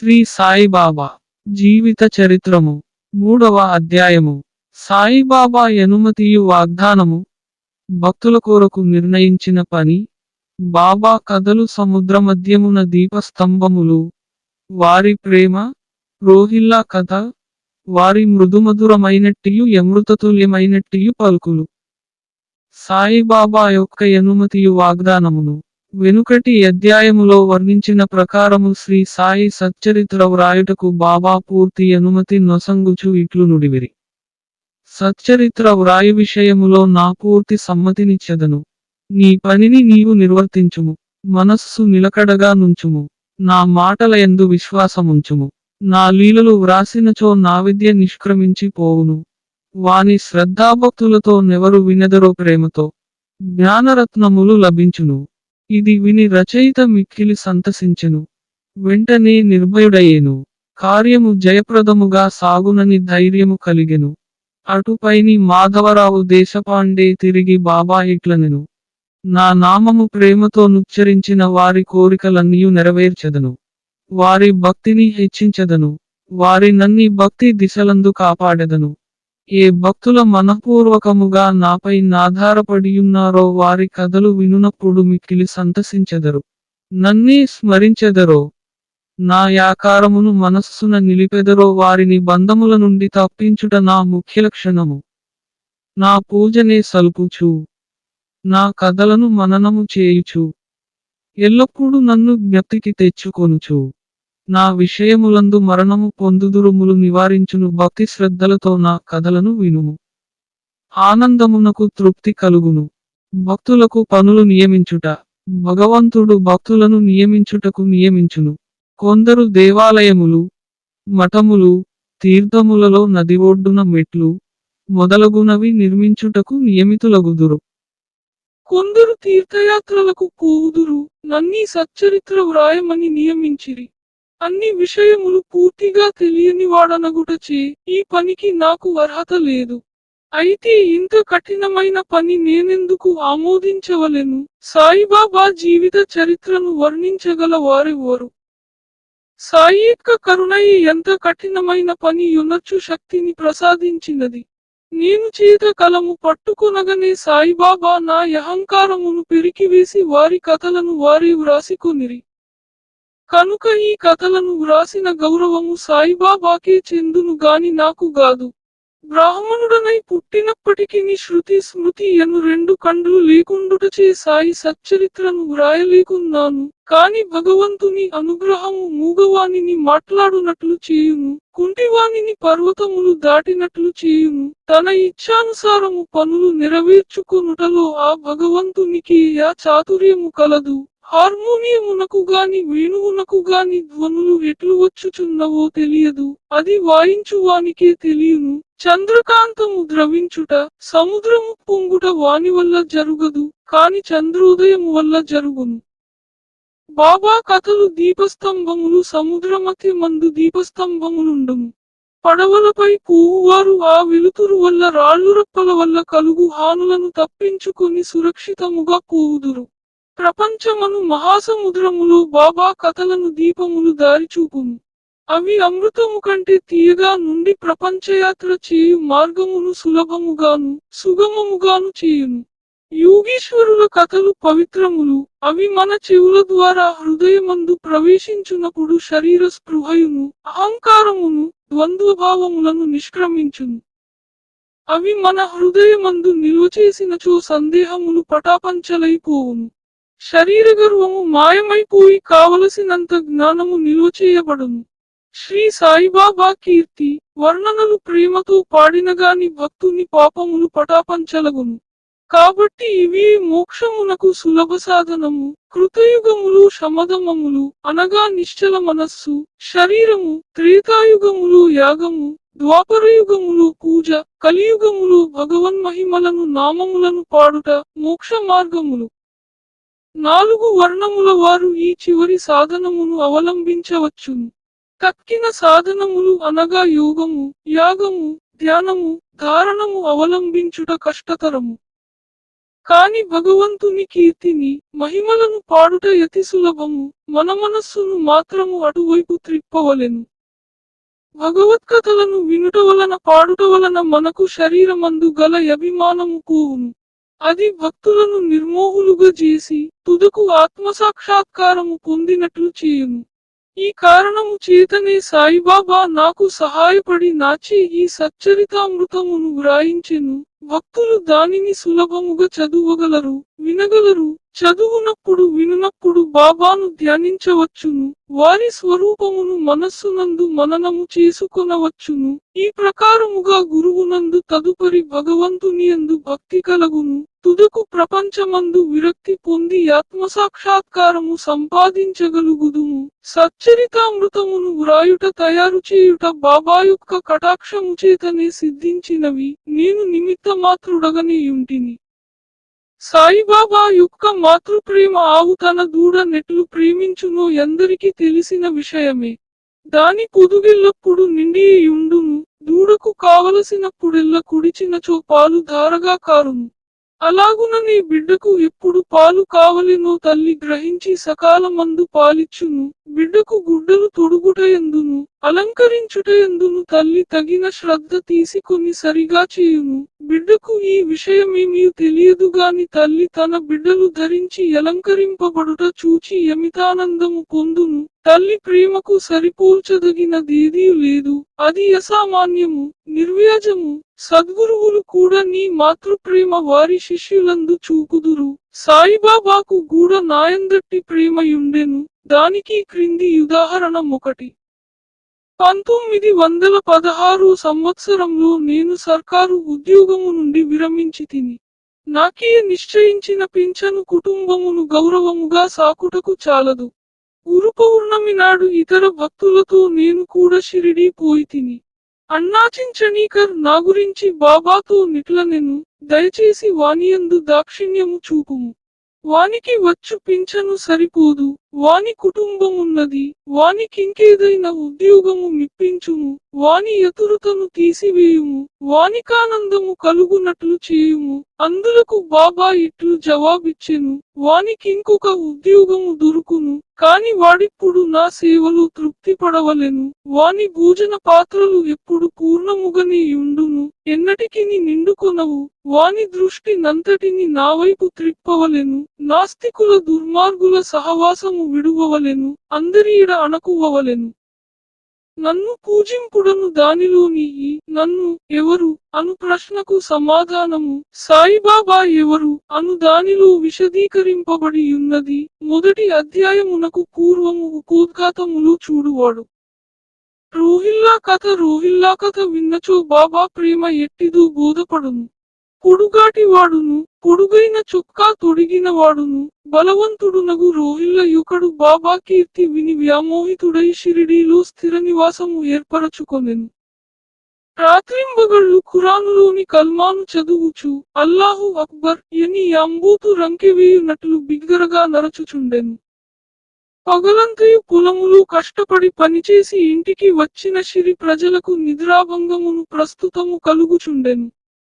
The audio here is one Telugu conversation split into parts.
శ్రీ సాయిబాబా. జీవిత చరిత్రము. మూడవ అధ్యాయము. సాయిబాబా ఎనుమతియు వాగ్దానము. భక్తుల కొరకు నిర్ణయించిన పని. బాబా కథలు సముద్ర మధ్యమున దీపస్తంభములు. వారి ప్రేమ. రోహిల్లా కథ. వారి మృదుమధురమైనట్టియు యమృతతుల్యమైనట్టియు పలుకులు. సాయిబాబా యొక్క ఎనుమతియు వాగ్దానమును వెనుకటి అధ్యాయములో వర్ణించిన ప్రకారము శ్రీ సాయి సచ్చరిత్ర వ్రాయుటకు బాబా పూర్తి అనుమతి నొసంగుచు ఇట్లు నుడివిరి. సచ్చరిత్ర వ్రాయు విషయములో నా పూర్తి సమ్మతినిచ్చెదను. నీ పనిని నీవు నిర్వర్తించుము. మనస్సు నిలకడగా నుంచుము. నా మాటల యందు విశ్వాసముంచుము. నా లీలలు వ్రాసినచో నా విద్య నిష్క్రమించి పోవును. వాని శ్రద్ధాభక్తులతో నెవరు వినెదరో ప్రేమతో. జ్ఞానరత్నములు లభించును. ఇది విని రచయిత మిక్కిలి సంతసించెను. వెంటనే నిర్భయుడయ్యేను. కార్యము జయప్రదముగా సాగునని ధైర్యము కలిగెను. అటుపైని మాధవరావు దేశపాండే తిరిగి బాబా ఇట్లనెను. నా నామము ప్రేమతో నుచ్చరించిన వారి కోరికలన్నీ నెరవేర్చెదను. వారి భక్తిని హెచ్చించెదను. వారి నన్ని భక్తి దిశలందు కాపాడెదను. ఏ భక్తుల మనపూర్వకముగా నాపై నాధారపడియున్నారో వారి కథలు వినునప్పుడు మిక్కిలి సంతసించెదరు. నన్నే స్మరించెదరో? నా యాకారమును మనస్సున నిలిపెదరో వారిని బంధముల నుండి తప్పించుట నా ముఖ్య లక్షణము. నా పూజనే సల్పుచు. నా కథలను మననము చేయుచు. ఎల్లప్పుడూ నన్ను జ్ఞప్తికి తెచ్చుకొనుచు. నా విషయములందు మరణము పొందుదురుములు నివారించును. భక్తి శ్రద్ధలతో నా కథలను వినుము. ఆనందమునకు తృప్తి కలుగును. భక్తులకు పనులు నియమించుట. భగవంతుడు భక్తులను నియమించుటకు నియమించును. కొందరు దేవాలయములు మఠములు తీర్థములలో నది ఒడ్డున మెట్లు మొదలగునవి నిర్మించుటకు నియమితులగుదురు. కొందరు తీర్థయాత్రలకు పోవుదురు. నన్నీ సచ్చరిత్ర వ్రాయమని నియమించిరి. అన్ని విషయములు పూర్తిగా తెలియని వాడనగుటచే ఈ పనికి నాకు అర్హత లేదు. అయితే ఇంత కఠినమైన పని నేనెందుకు ఆమోదించవలెను? సాయిబాబా జీవిత చరిత్రను వర్ణించగల వారెవ్వరు? సాయి యొక్క కరుణయి ఎంత కఠినమైన పని యునచ్చు శక్తిని ప్రసాదించినది? నేను చేత కలము పట్టుకొనగనే సాయిబాబా నా అహంకారమును పెరికివేసి వారి కథలను వారి వ్రాసికొనిరి. కనుక ఈ కథలను వ్రాసిన గౌరవము సాయిబాబాకే చెందును గాని నాకు గాదు. బ్రాహ్మణుడనై పుట్టినప్పటికీ శృతి స్మృతి అను రెండు కండ్లు లేకుండుటచే సాయి సచ్చరిత్రను వ్రాయలేకున్నాను. కాని భగవంతుని అనుగ్రహము మూగవాణిని మాట్లాడునట్లు చేయును కుంటివాణిని పర్వతములు దాటినట్లు చేయును. తన ఇచ్ఛానుసారము పనులు నెరవేర్చుకునుటలో ఆ భగవంతునికి యా చాతుర్యము కలదు. హార్మోనియమునకు గాని వేణువునకు గాని ధ్వనులు ఎట్లు వచ్చుచున్నవో తెలియదు. అది వాయించువానికే తెలియను. చంద్రకాంతము ద్రవించుట సముద్రము పొంగుట వాని వల్ల జరుగదు కాని చంద్రోదయము వల్ల జరుగును. బాబా కథలు దీపస్తంభములు సముద్రమతి మందు దీపస్తంభములుండము పడవలపై పోవువారు ఆ వెలుతురు వల్ల రాళ్ళురప్పల వల్ల కలుగు హానులను తప్పించుకొని సురక్షితముగా పోవుదురు. ప్రపంచమను మహాసముద్రములో బాబా కథలను దీపములు దారిచూపును అవి అమృతము కంటే తీయగా నుండి ప్రపంచయాత్ర చేయు మార్గమును సులభముగాను సుగమముగాను చేయును. యోగీశ్వరుల కథలు పవిత్రములు అవి మన చెవుల ద్వారా హృదయమందు ప్రవేశించునప్పుడు శరీర స్పృహయును అహంకారమును ద్వంద్వభావములను నిష్క్రమించును. అవి మన హృదయమందు నిల్వ చేసినచో సందేహములు పటాపంచలైపోవును. శరీర గర్వము మాయమైపోయి కావలసినంత జ్ఞానము నిల్వ చేయబడును. శ్రీ సాయిబాబా కీర్తి వర్ణనలు ప్రేమతో పాడినగాని భక్తుని పాపములు పటాపంచలగును. కాబట్టి ఇవి మోక్షమునకు సులభ సాధనము. కృతయుగములు శమధమములు అనగా నిశ్చల మనస్సు శరీరము త్రేతాయుగములు యాగము ద్వాపరయుగములు పూజ కలియుగములు భగవన్మహిమలను నామములను పాడుట మోక్ష మార్గములు. నాలుగు వర్ణముల వారు ఈ చివరి సాధనమును అవలంబించవచ్చును. తక్కిన సాధనములు అనగా యోగము యాగము ధ్యానము ధారణము అవలంబించుట కష్టతరము. కాని భగవంతుని కీర్తిని మహిమలను పాడుట యతి సులభము మన మనస్సును మాత్రము అటువైపు త్రిప్పవలెను. భగవత్కథలను వినుట వలన పాడుట వలన మనకు శరీరమందు గల అభిమానము పోవును. అది భక్తులను నిర్మోహులుగా చేసి తుదకు ఆత్మసాక్షాత్కారము పొందినట్లు చేయును ఈ కారణము చేతనే సాయిబాబా నాకు సహాయపడి నాచే ఈ సచ్చరితామృతమును వ్రాయించెను. భక్తులు దానిని సులభముగా చదువగలరు వినగలరు చదువునప్పుడు వినునప్పుడు బాబాను ధ్యానించవచ్చును వారి స్వరూపమును మనస్సునందు మననము చేసుకొనవచ్చును. ఈ ప్రకారముగా గురువునందు తదుపరి భగవంతుని యందు భక్తి కలగును. తుదకు ప్రపంచమందు విరక్తి పొంది ఆత్మసాక్షాత్కారము సంపాదించగలుగుదుము. సచ్చరితామృతమును వ్రాయుట తయారు చేయుట బాబా యొక్క కటాక్షము చేతనే సిద్ధించినవి. నేను నిమిత్త మాతృడగనేయుంటిని సాయిబాబా యొక్క మాతృప్రేమ ఆవు తన దూడ నెట్లు ప్రేమించునో ఎందరికీ తెలిసిన విషయమే. దాని పొదుగిల్లప్పుడు నిండి ఉండును దూడకు కావలసినప్పుడెల్ల కుడిచినచో పాలు ధారగా కారును. అలాగున నీ బిడ్డకు ఎప్పుడు పాలు కావలెనో తల్లి గ్రహించి సకాలమందు పాలిచ్చును. బిడ్డకు గుడ్డలు తొడుగుట ఎందును అలంకరించుట ఎందును తల్లి తగిన శ్రద్ధ తీసుకొని సరిగా చేయును. బిడ్డకు ఈ విషయమేమీ తెలియదు గాని తల్లి తన బిడ్డలు ధరించి అలంకరింపబడుట చూచి యమితానందము పొందును. తల్లి ప్రేమకు సరిపోల్చదగినదేదీ లేదు. అది అసామాన్యము నిర్వ్యాజము. సద్గురువులు కూడా నీ మాతృప్రేమ వారి శిష్యులందు చూపుదురు. సాయిబాబాకు కూడా నాయందట్టి ప్రేమయుండెను. దానికి క్రింది ఉదాహరణ ఒకటి పంతొమ్మిది వందల పదహారు సంవత్సరంలో నేను సర్కారు ఉద్యోగము నుండి విరమించి తిని నాకే నిశ్చయించిన పింఛను కుటుంబమును గౌరవముగా సాకుటకు చాలదు. గురు పౌర్ణమి నాడు ఇతర భక్తులతో నేను కూడా షిరిడీ పోయి తిని. అన్నాచించనీకర్ నా గురించి బాబాతో నిట్లనెను దయచేసి వానియందు దాక్షిణ్యము చూపుము. వానికి వచ్చు పింఛను సరిపోదు. వాని కుటుంబం కుటుంబమున్నది వానికింకేదైనా ఉద్యోగము మిప్పించుము వాని ఎతురుతను తీసివేయుము వానికానందము కలుగునట్లు చేయుము. అందులకు బాబా ఇట్లు జవాబిచ్చెను వానికింకొక ఉద్యోగము దొరుకును కాని వాడిప్పుడు నా సేవలు తృప్తి పడవలెను వాని భోజన పాత్రలు ఎప్పుడు పూర్ణముగనే యుండును ఎన్నటికి నిండుకొనవు వాని దృష్టి నంతటిని నా వైపు త్రిప్పవలెను. నాస్తికుల దుర్మార్గుల సహవాసము విడువవలెను అందరీడ అణకువవలెను. నన్ను పూజింపుడను దానిలోని నన్ను ఎవరు అను ప్రశ్నకు సమాధానము సాయిబాబా ఎవరు అను దానిలో విశదీకరింపబడి ఉన్నది మొదటి అధ్యాయమునకు పూర్వము ఉపోద్ఘాతములు చూడువాడు. రోహిల్లా కథ రోహిల్లా కథ విన్నచో బాబా ప్రేమ ఎట్టిదో బోధపడును. పొడుగాటి వాడును పొడుగైన చొక్కా తొడిగిన వాడును. బలవంతుడునగు రోహిల్ల యుకడు బాబా కీర్తి విని వ్యామోహితుడై షిరిడీలో స్థిర నివాసము ఏర్పరచుకొనెను. రాత్రింబగళ్ళు ఖురానులోని కల్మాను చదువుచు అల్లాహు అక్బర్ ఎని అంబూతు రంకెవేయునట్లు బిగ్గరగా నరచుచుండెను. పగలంతయు పొలములు కష్టపడి పనిచేసి ఇంటికి వచ్చిన సిరి ప్రజలకు నిద్రాభంగమును ప్రస్తుతము కలుగుచుండెను.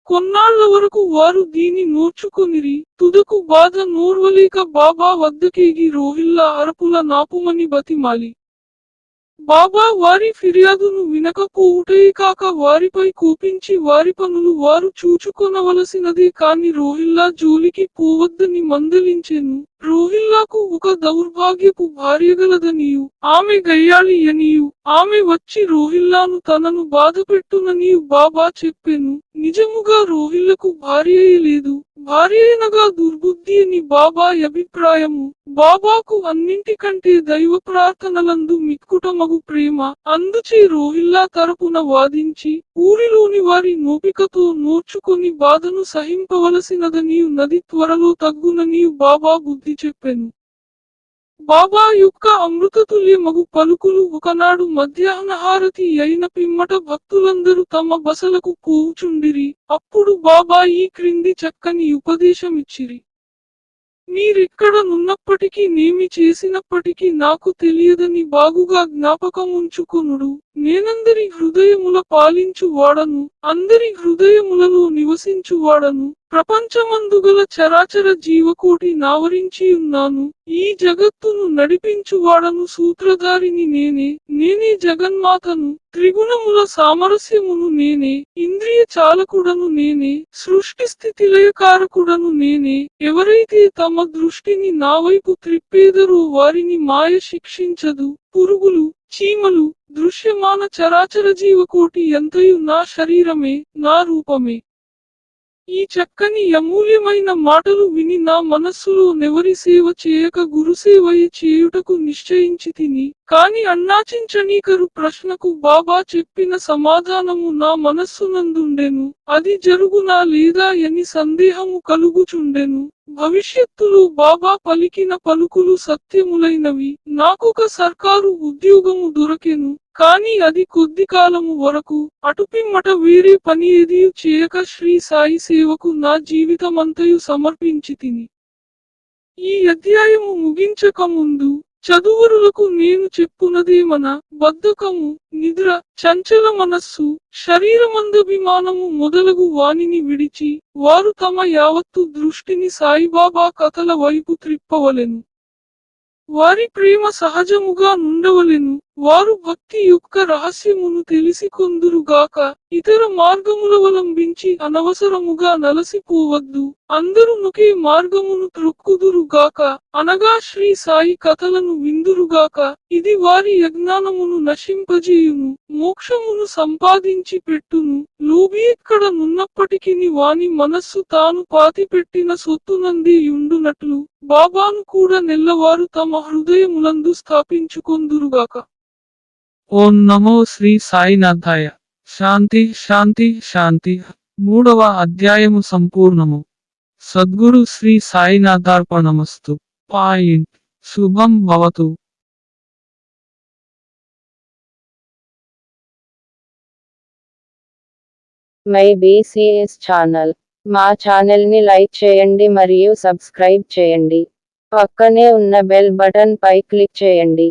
కొన్నాళ్ళ వరకు వారు దీని నోర్చుకొనిరి తుదకు బాధ నోర్వలేక బాబా వద్దకేగి రోహిల్లా అరపుల నాపుమని బతిమాలి. బాబా వారి ఫిర్యాదును వినకపోవుటే కాక వారిపై కోపించి వారి పనులు వారు చూచుకొనవలసినదే కాని రోహిల్లా జోలికి పోవద్దని మందలించెను. రోహిల్లాకు ఒక దౌర్భాగ్యపు భార్యగలదనియు ఆమె గయ్యాళి అనియు ఆమె వచ్చి రోహిల్లాను తనను బాధపెట్టుననియు బాబా చెప్పెను. నిజముగా రోహిల్లకు భార్యయే లేదు. భార్యనగా దుర్బుద్ధి అని బాబా అభిప్రాయము. బాబాకు అన్నింటికంటే దైవ ప్రార్థనలందు మిక్కుటమగు ప్రేమ. అందుచే రోహిల్లా తరపున వాదించి ఊరిలోని వారి నోపికతో నోర్చుకొని బాధను సహింపవలసినదనియు నది త్వరలో తగ్గుననియు బాబా బుద్ధి చెప్పెను. బాబా యొక్క అమృతతుల్య మగు పలుకులు ఒకనాడు మధ్యాహ్న హారతి అయిన పిమ్మట భక్తులందరూ తమ బసలకు కూచుండిరి అప్పుడు బాబా ఈ క్రింది చక్కని ఉపదేశమిచ్చిరి. మీరెక్కడ నున్నప్పటికీ నేమి చేసినప్పటికీ నాకు తెలియదని బాగుగా జ్ఞాపకముంచుకొనుడు. నేనందరి హృదయముల పాలించు వాడను అందరి హృదయములలో నివసించు వాడను ప్రపంచమందుగల చరాచర జీవకోటి నావరించి ఉన్నాను. ఈ జగత్తును నడిపించువాడను సూత్రధారిని నేనే. నేనే జగన్మాతను త్రిగుణముల సామరస్యమును నేనే. ఇంద్రియ చాలకుడను నేనే. సృష్టి స్థితి లయకారకుడను నేనే. ఎవరైతే తమ దృష్టిని నా వైపు త్రిప్పేదరో వారిని మాయ శిక్షించదు. పురుగులు చీమలు దృశ్యమాన చరాచర జీవకోటి ఎంతయు నా శరీరమే నా రూపమే. ఈ చక్కని అమూల్యమైన మాటలు విని నా మనస్సులో నెవరి సేవ చేయక గురుసేవయ చేయుటకు నిశ్చయించి తిని కాని అన్నాచించనీకరు ప్రశ్నకు బాబా చెప్పిన సమాధానము నా మనస్సునందుండెను. అది జరుగునా లేదా అని సందేహము కలుగుచుండెను. భవిష్యత్తులో బాబా పలికిన పలుకులు సత్యములైనవి. నాకొక సర్కారు ఉద్యోగము దొరకెను కాని అది కొద్ది కాలము వరకు అటుపిమ్మట వేరే పని ఏది చేయక శ్రీ సాయి సేవకు నా జీవితమంతయు సమర్పించి తిని ఈ అధ్యాయము ముగించక ముందు చదువురులకు నేను చెప్పునదేమన బద్ధకము నిద్ర చంచల మనస్సు శరీరమందభిమానము మొదలగు వానిని విడిచి వారు తమ యావత్తు దృష్టిని సాయిబాబా కథల వైపు త్రిప్పవలెను. వారి ప్రేమ సహజముగా నుండవలెను. వారు భక్తి యొక్క రహస్యమును తెలిసి కొందురుగాక ఇతర మార్గములవలంబించి అనవసరముగా నలసిపోవద్దు. అందరూ ఒకే మార్గమును త్రొక్కుదురుగాక అనగా శ్రీ సాయి కథలను విందురుగాక ఇది వారి యజ్ఞానమును నశింపజేయును మోక్షమును సంపాదించి పెట్టును లోబి ఎక్కడ నున్నప్పటికీ వాని మనస్సు తాను పాతిపెట్టిన సొత్తునంది యుండునట్లు బాబాను కూడా నెల్లవారు తమ హృదయములందు స్థాపించుకొందురుగాక. ఓం నమో శ్రీ సాయినాథాయ. శాంతి శాంతి శాంతి. మూడవ అధ్యాయము సంపూర్ణము. సద్గురు శ్రీ సాయినాథార్పణమస్తు. పాయింట్. శుభం భవతు. My BCs channel. మా ఛానల్ని లైక్ చేయండి మరియు సబ్స్క్రైబ్ చేయండి. పక్కనే ఉన్న బెల్ బటన్ పై క్లిక్ చేయండి.